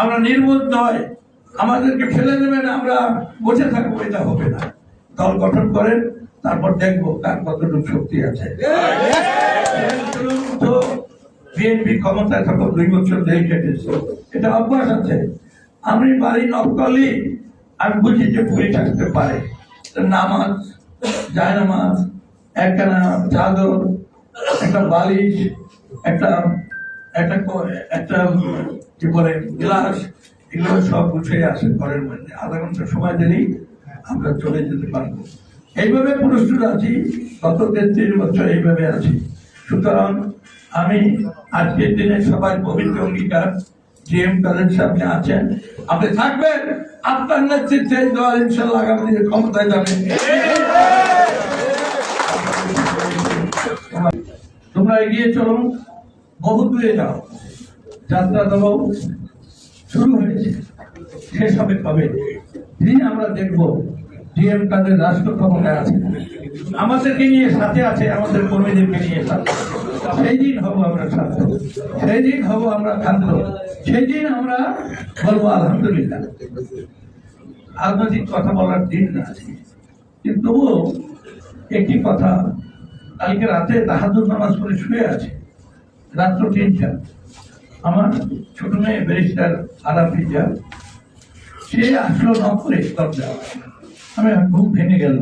আমরা নির্বোধ নয় আমাদেরকে ফেলে দেবেন, আমরা বসে থাকব, এটা হবে না। দল গঠন করেন, তারপর দেখব কার কতটুকু শক্তি আছে। বিএনপি ক্ষমতায় থাকো দুই বছর দেরি কেটেছে। এটা অভ্যাস আছে। আমি বাড়ি নকলি আমি বুঝি যে পুরী থাকতে পারে। নামাজ, জায়নামাজ একখানা চাদর, একটা বালিশ, একটা একটা একটা কি বলে, গ্লাস, এগুলো সব গুছিয়ে আসে ঘরের মধ্যে। আধা ঘণ্টা সময় দিলেই আমরা চলে যেতে পারব। এইভাবে প্রস্তুত আছি গত তেত্রিশ বছর এইভাবে আছি। সুতরাং আমি আজকের দিনে সবাই পবিত্র অঙ্গীকার, জিএম কাদের সামনে আছেন। আপনি থাকবেন, আপনার নেতৃত্বে দল ইনশাল্লাহ আগামী দিনে ক্ষমতায় যাবেন তোমরা এগিয়ে চলো। বহু দূরে যাও। যাত্রা দেবো শুরু হয়েছে। শেষ হবে কবে? দিন আমরা দেখব। ডিএম তাদের রাষ্ট্র ক্ষমতায় আছে। আমাদেরকে নিয়ে সাথে আছে, আমাদের কর্মীদেরকে নিয়ে সাথে। সেই দিন হব আমরা ছাত্র। সেই দিন হব আমরা ছাত্র। সেই দিন আমরা বলব, আলহামদুলিল্লাহ। রাজনৈতিক কথা বলার দিন না কিন্তু একটি কথা, কালকে রাতে তাহাদুর নামাজ পড়ে শুয়ে আছে। রাত্র তিনটা আমার ছোট মেয়ে ব্যারিস্টার আলাপিজা সে আসলো নকরে দরজা আমি ঘুম ভেঙে গেল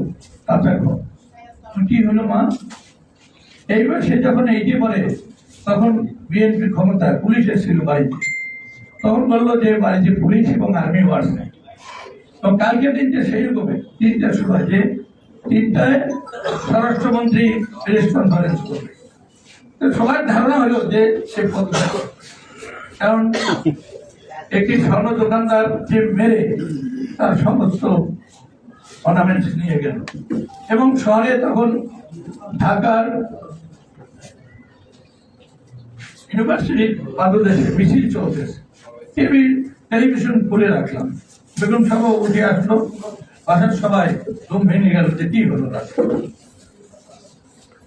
ঘুম কি হলো মা। এইবার সে যখন এইটি বলে তখন বিএনপির ক্ষমতায় পুলিশ এসেছিল বাড়িতে। তখন বলল যে বাড়িতে পুলিশ এবং আর্মি ওয়ার্স নেই। তো কালকে দিনটা সেই রকমের তিনটার সময় যে তিনটায় স্বরাষ্ট্রমন্ত্রী প্রেস কনফারেন্স করবে সবার ধারণা হলো যে সে কারণ একটি স্বর্ণ দোকানদার যে মেরে তার সমস্ত অর্নামেন্টস নিয়ে গেল। এবং শহরে তখন ঢাকার ইউনিভার্সিটির পাদদেশে মিছিল চলতেছে। টিভি, টেলিভিশন খুলে রাখলাম। বেগম সাহেব উঠে আসলো। বাসার সবাই ঘুম ভেঙে গেল যে কি হলো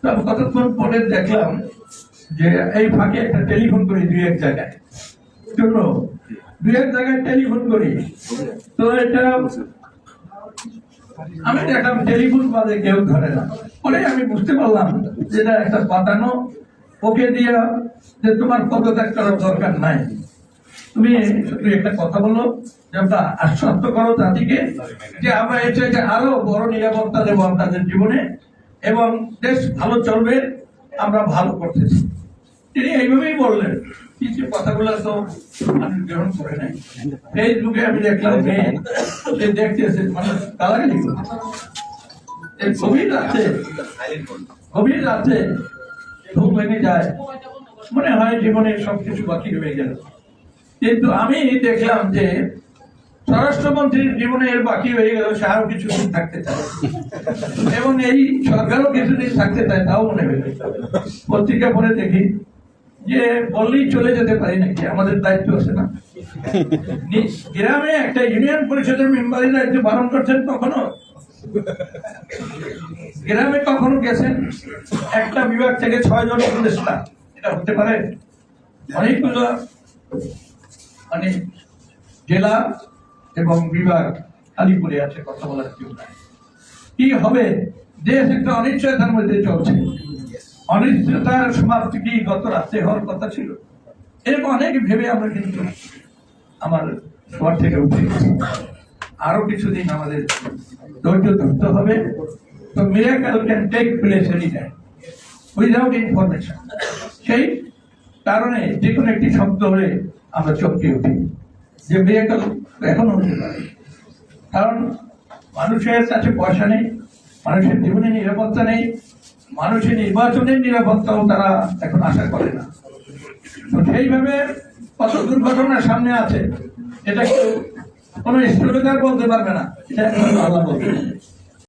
তারপর কতক্ষণ পরে দেখলাম যে এই ফাঁকে একটা টেলিফোন করি দুই এক জায়গায়। শুনো দুই এক জায়গায় টেলিফোন করি। তো এটা আমি দেখলাম টেলিফোন বাদে কেউ ধরে না। পরে আমি বুঝতে পারলাম যেটা একটা পাতানো ওকে দিয়া যে তোমার পদত্যাগ করার দরকার নাই। তুমি শুধু একটা কথা বলো, যে আমরা আশ্বস্ত করো জাতিকে যে আমরা এটা যে আরও বড় নিরাপত্তা দেবো আপনাদের জীবনে এবং দেশ ভালো চলবে, আমরা ভালো করতেছি তিনি এইভাবেই বললেন কিছু কথাগুলো তো গ্রহণ করে নাই। ফেসবুকে আমি দেখলাম দেখতেছে মানুষ গভীর গভীর ভেঙে যায়। মনে হয় জীবনে সবকিছু বাকি হয়ে গেল। কিন্তু আমি দেখলাম যে স্বরাষ্ট্রমন্ত্রীর জীবনে এর বাকি হয়ে গেল, সে আরও কিছুদিন থাকতে চায়। এবং এই সরকারও কিছুদিন থাকতে চায়, তাও মনে হয়ে পত্রিকা পড়ে দেখি যে বললেই চলে যেতে পারি নাকি? আমাদের দায়িত্ব আছে না। গ্রামে একটা ইউনিয়ন পরিষদের মেম্বারের দায়িত্ব পালন করছেন কখনো? গ্রামে কখনো গেছেন? একটা বিভাগ থেকে ছয় জন উপদেষ্টা এটা হতে পারে অনেকগুলো মানে জেলা এবং বিভাগ খালি পড়ে আছে, কথা বলার কেউ নাই। কি হবে? দেশ একটা অনিশ্চয়তার মধ্যে চলছে। অনিশ্চয়তার সমাপ্তি কি গত রাত্রে হওয়ার কথা ছিল। এরকম অনেক ভেবে আমরা কিন্তু আমার ঘর থেকে উঠে। আরও কিছুদিন আমাদের ধৈর্য ধরতে হবে। তো miracle can take place any time without information সেই কারণে যে কোনো একটি শব্দ হলে আমরা চমকে উঠি। যে মিরাকেল এখনও হতে পারে। কারণ মানুষের কাছে পয়সা নেই, মানুষের জীবনে নিরাপত্তা নেই মানুষের নির্বাচনের নিরাপত্তাও তারা এখন আশা করে না তো সেইভাবে কত দুর্ঘটনা সামনে আছে, এটা কেউ কোনো স্থগিতার বলতে পারবে না, এটা আল্লাহ বলতে।